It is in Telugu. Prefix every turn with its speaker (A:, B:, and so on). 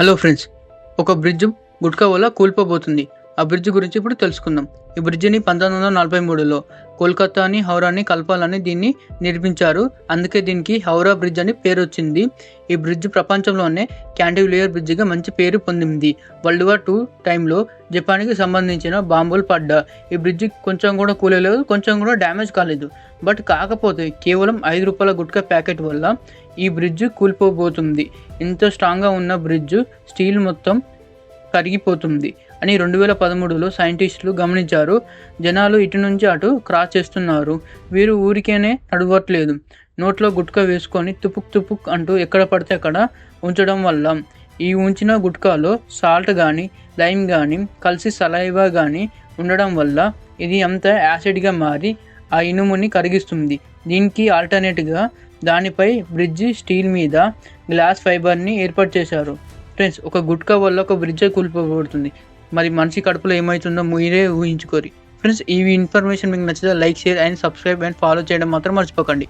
A: హలో ఫ్రెండ్స్ ఒక బ్రిడ్జ్ గుట్కా వల్ల కూలిపోబోతుంది. ఆ బ్రిడ్జ్ గురించి ఇప్పుడు తెలుసుకుందాం. ఈ బ్రిడ్జిని పంతొమ్మిది వందల నలభై మూడులో కోల్కతాని హౌరాని కలపాలని దీన్ని నిర్మించారు. అందుకే దీనికి హౌరా బ్రిడ్జ్ అని పేరు వచ్చింది ఈ బ్రిడ్జ్ ప్రపంచంలోనే క్యాండిలియర్ బ్రిడ్జిగా మంచి పేరు పొందింది. వరల్డ్ వార్ టూ టైంలో జపాన్కి సంబంధించిన బాంబులు పడ్డా. ఈ బ్రిడ్జ్ కొంచెం కూడా కూలలేదు కొంచెం కూడా డ్యామేజ్ కాలేదు. బట్ కాకపోతే కేవలం ఐదు రూపాయల గుట్కా ప్యాకెట్ వల్ల ఈ బ్రిడ్జ్ కూలిపోబోతుంది. ఇంత స్ట్రాంగ్గా ఉన్న బ్రిడ్జ్ స్టీల్ మొత్తం కరిగిపోతుంది అని రెండు వేల పదమూడులో సైంటిస్టులు గమనించారు. జనాలు ఇటు నుంచి అటు క్రాస్ చేస్తున్నారు. వీరు ఊరికేనే నడవట్లేదు. నోట్లో గుట్కా వేసుకొని తుపుక్ తుపుక్ అంటూ ఎక్కడ పడితే అక్కడ ఉంచడం వల్ల ఈ ఉంచిన గుట్కాలో సాల్ట్ కానీ లైమ్ కానీ కలిసి సలైవా కానీ ఉండడం వల్ల ఇది అంత యాసిడ్గా మారి ఆ ఇనుముని కరిగిస్తుంది. దీనికి ఆల్టర్నేట్గా దానిపై బ్రిడ్జి స్టీల్ మీద గ్లాస్ ఫైబర్ని ఏర్పాటు చేశారు. ఫ్రెండ్స్ ఒక గుట్కా వల్ల ఒక బ్రిడ్జ్ కూలిపోబడుతుంది. మరి మనిషి కడుపులో ఏమవుతుందో మీరే ఊహించుకోరి. ఫ్రెండ్స్ ఈ ఇన్ఫర్మేషన్ మీకు నచ్చితే like share and subscribe and follow చేయడం మాత్రం మర్చిపోకండి.